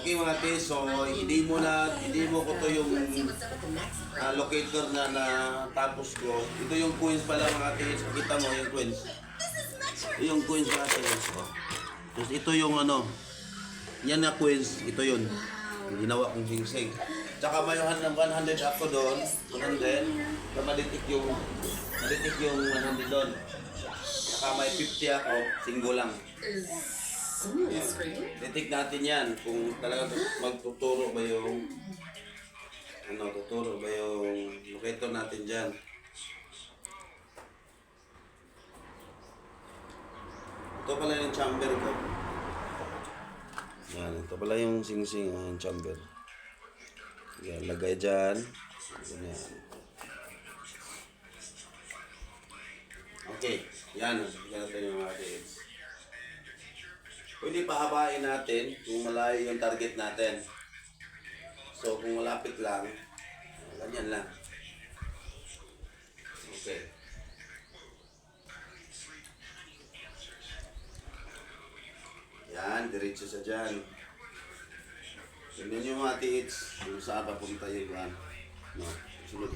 Okay mga tis, so hindi mo na, hindi mo ko to yung ah, locator na na tapos ko. Ito yung coins pala mga tis. Kita mo yung coins. Yung coins mga tis. Oh. Tapos ito yung ano, yan na coins, ito yun. Ginawa kong singsing. Tsaka may 100 100 ako doon, 100. Tsaka malitik yung, malitik yung 100 doon. Tsaka may 50 ako, singgo lang. Screaming? Titik natin yan kung talaga magtuturo ba yung ano, tuturo ba yung locator natin dyan. Ito pala yung chamber ko. Yan, ito pala yung sing-sing, ah, yung chamber. Yan, lagay dyan. Ganyan. Okay, yan. Yan natin yung mga kids. Pwede pahabain natin kung malayo yung target natin. So, kung malapit lang, ganyan lang. Okay. Yan, diretso sa dyan. Tignan nyo mga tiits kung saan papunta yung yan. No, sunod.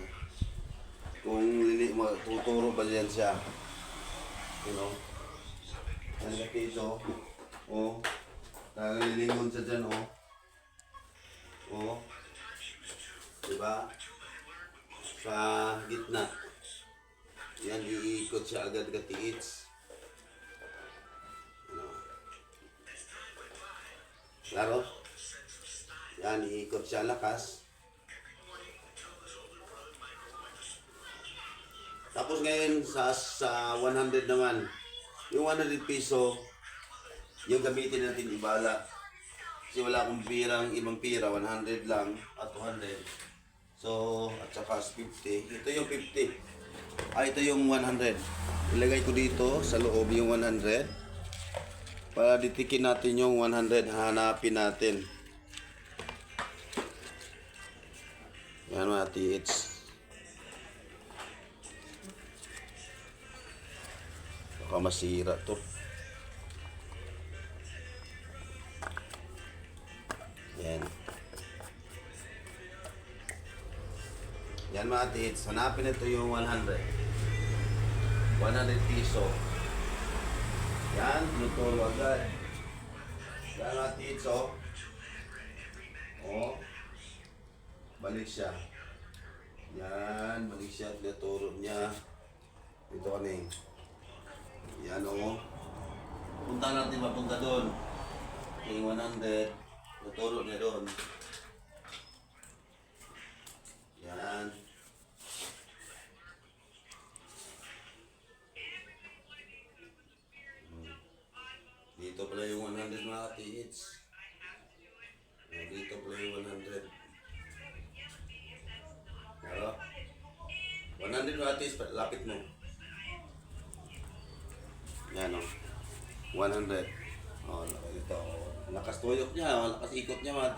Kung lili, tuturo ba dyan siya. You know? Ka dito. O. Nalilingon sa dyan, o. O. Diba? Sa gitna. Yan, iikot siya agad ka tiits. Ano? Klaro? Yan, iikot siya lakas. Tapos ngayon sa sa 100 naman, yung 100 piso, yung gamitin natin ibala. Kasi wala akong pirang ibang pira, 100 lang at 200. So, at saka 50. Ito yung 50. Ah, ito yung 100. Ilagay ko dito sa loob yung 100. Para ditikin natin yung 100, hanapin natin. Yan mga tiits. Baka masira to. Yan mga tiits. Hanapin ito yung 100. 100 piso. Yan, tinuturo agad. Yan mga tiits, oh. Oh. Balik siya. Yan, balik siya. Tinuturo niya. Ito ka na Yan, oh. Punta natin papunta doon. Yung 100. Tuturo niya doon. Yan. Oh, Dito pala yung 100. Pero, 100 mga tiits, lapit mo. Yan o. 100. Oh, ito. Lakas tuyok niya, oh, lakas ikot niya. Oh,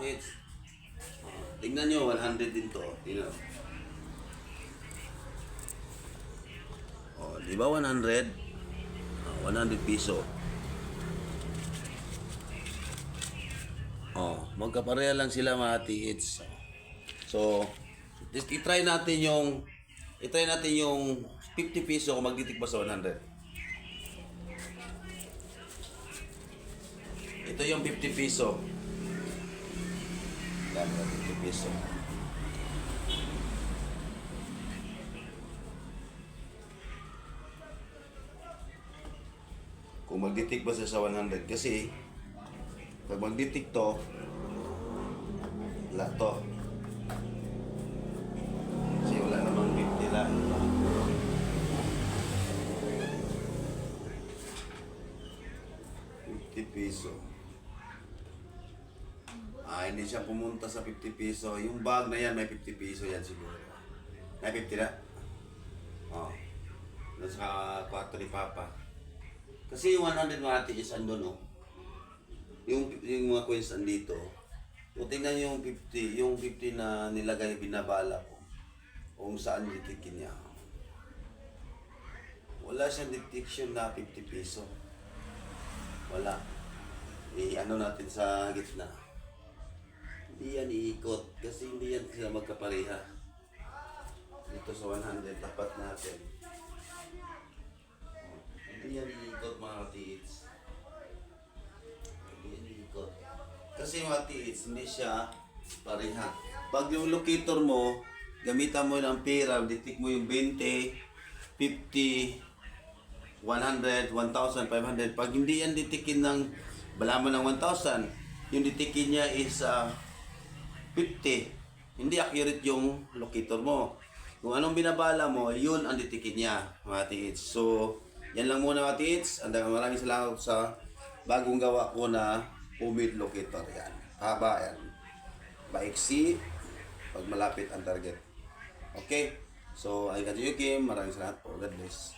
tingnan nyo, 100 din to. Tingnan. Oh, di ba 100? Oh, 100 piso. Oh, magkapareha lang sila mga tiits. So, just i-try natin yung i-try natin yung 50 piso kung magtitik ba sa 100. Ito yung 50 piso. Yan, 50 piso. Kung magditik ba sa 100 kasi pag magditik to wala to kasi wala namang 50 lang Fifty piso. Ah, hindi siya pumunta sa 50 piso. Yung bag na yan, may 50 piso yan siguro. May 50 na? Oh. Doon sa kwarto ni Papa. Kasi yung 100 mga ate is andun, oh. Yung, yung mga coins andito. Kung tingnan yung 50, yung 50 na nilagay, binabala ko. Kung saan ditikin niya. Wala siyang detection na 50 piso. Wala. I-ano natin sa gitna. Hindi yan iikot kasi hindi yan sila magkapareha. Dito sa 100, tapat natin. Hindi yan iikot mga tiits. Kasi mga tiits, hindi siya pareha. Pag yung locator mo, gamitan mo ng pera, ditik mo yung 20, 50, 100, 1,000, 500. Pag hindi yan ditikin ng balaman ng 1,000, yung ditikin niya is ah, 50. Hindi accurate yung locator mo. Kung anong binabala mo, yun ang ditikin niya, mga tiits. So, yan lang muna mga tiits. And maraming salamat sa bagong gawa ko na umid locator. Yan. Haba yan. Baiksi pag malapit ang target. Okay? So, I got you, Kim. Maraming salamat po. God bless.